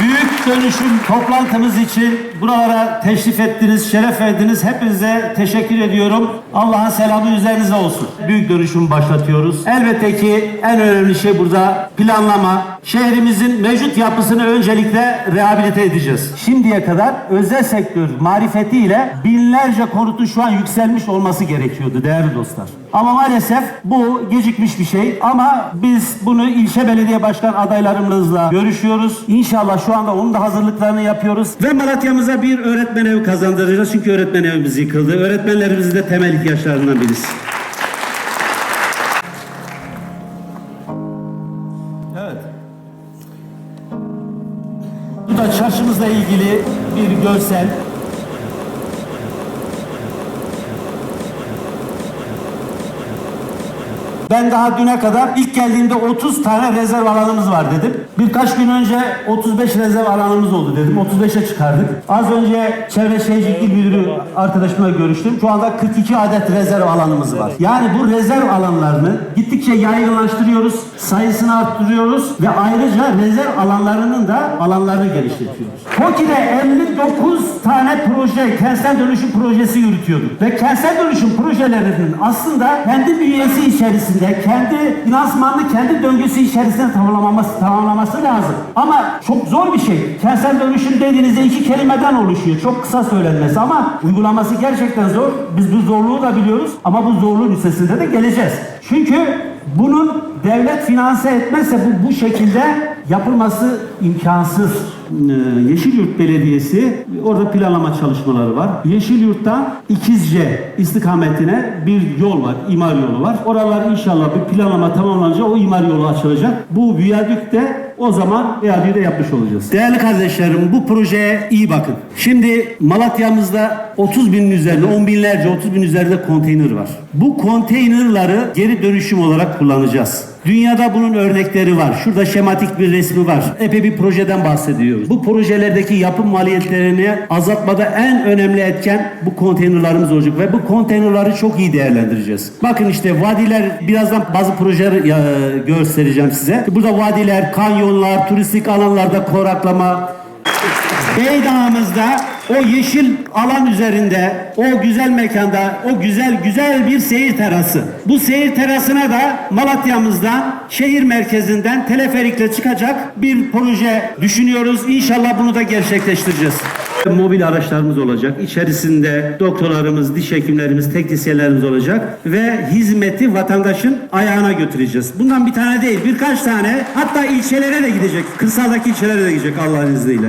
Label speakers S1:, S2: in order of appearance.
S1: Büyük dönüşüm toplantımız için buralara teşrif ettiniz, şeref verdiniz. Hepinize teşekkür ediyorum. Allah'ın selamı üzerinize olsun. Büyük dönüşüm başlatıyoruz. Elbette ki en önemli şey burada planlama. Şehrimizin mevcut yapısını öncelikle rehabilite edeceğiz. Şimdiye kadar özel sektör marifetiyle binlerce konutun şu an yükselmiş olması gerekiyordu değerli dostlar. Ama maalesef bu gecikmiş bir şey. Ama biz bunu ilçe belediye başkan adaylarımızla görüşüyoruz. İnşallah şu anda onun da hazırlıklarını yapıyoruz. Ve Malatya'mıza bir öğretmen evi kazandıracağız. Çünkü öğretmen evimiz yıkıldı. Öğretmenlerimizin de temel ihtiyaçlarından birisi. Evet. Bu da çarşımızla ilgili bir görsel. Ben daha düne kadar ilk geldiğimde 30 tane rezerv alanımız var dedim. Birkaç gün önce 35 rezerv alanımız oldu dedim. 35'e çıkardık. Az önce Çevre Şehircilik İl Müdürü arkadaşımla görüştüm. Şu anda 42 adet rezerv alanımız var. Yani bu rezerv alanlarını gittikçe yaygınlaştırıyoruz. Sayısını arttırıyoruz ve ayrıca rezerv alanlarının da alanlarını genişletiyoruz. TOKİ'de 59 tane proje, kentsel dönüşüm projesi yürütüyorduk. Ve kentsel dönüşüm projelerinin aslında kendi bünyesi içerisinde, kendi finansmanını kendi döngüsü içerisinde tamamlaması, tamamlaması lazım. Ama çok zor bir şey. Kentsel dönüşüm dediğinizde iki kelimeden oluşuyor. Çok kısa söylenmesi ama uygulaması gerçekten zor. Biz bu zorluğu da biliyoruz ama bu zorluğun üstesinde de geleceğiz. Çünkü bunun devlet finanse etmezse bu bu şekilde yapılması imkansız. Ee, Yeşilyurt Belediyesi orada planlama çalışmaları var. Yeşilyurt'tan İkizce istikametine bir yol var, imar yolu var. Oralar inşallah bir planlama tamamlanınca o imar yolu açılacak. Bu viyadük de o zaman viyadüğü de yapmış olacağız. Değerli kardeşlerim bu projeye iyi bakın. Şimdi Malatya'mızda 30 binin üzerinde, 10 binlerce, 30 bin üzerinde konteyner var. Bu konteynerları geri dönüşüm olarak kullanacağız. Dünyada bunun örnekleri var. Şurada şematik bir resmi var. Epey bir projeden bahsediyoruz. Bu projelerdeki yapım maliyetlerini azaltmada en önemli etken bu konteynerlarımız olacak ve bu konteynerları çok iyi değerlendireceğiz. Bakın işte vadiler birazdan bazı projeler ya, göstereceğim size. Burada vadiler, kanyonlar, turistik alanlarda koraklama, Beydağımızda o yeşil alan üzerinde, o güzel mekanda, o güzel güzel bir seyir terası. Bu seyir terasına da Malatya'mızdan, şehir merkezinden teleferikle çıkacak bir proje düşünüyoruz. İnşallah bunu da gerçekleştireceğiz. Mobil araçlarımız olacak. İçerisinde doktorlarımız, diş hekimlerimiz, teknisyenlerimiz olacak ve hizmeti vatandaşın ayağına götüreceğiz. Bundan bir tane değil, birkaç tane hatta ilçelere de gidecek. Kırsaldaki ilçelere de gidecek Allah'ın izniyle.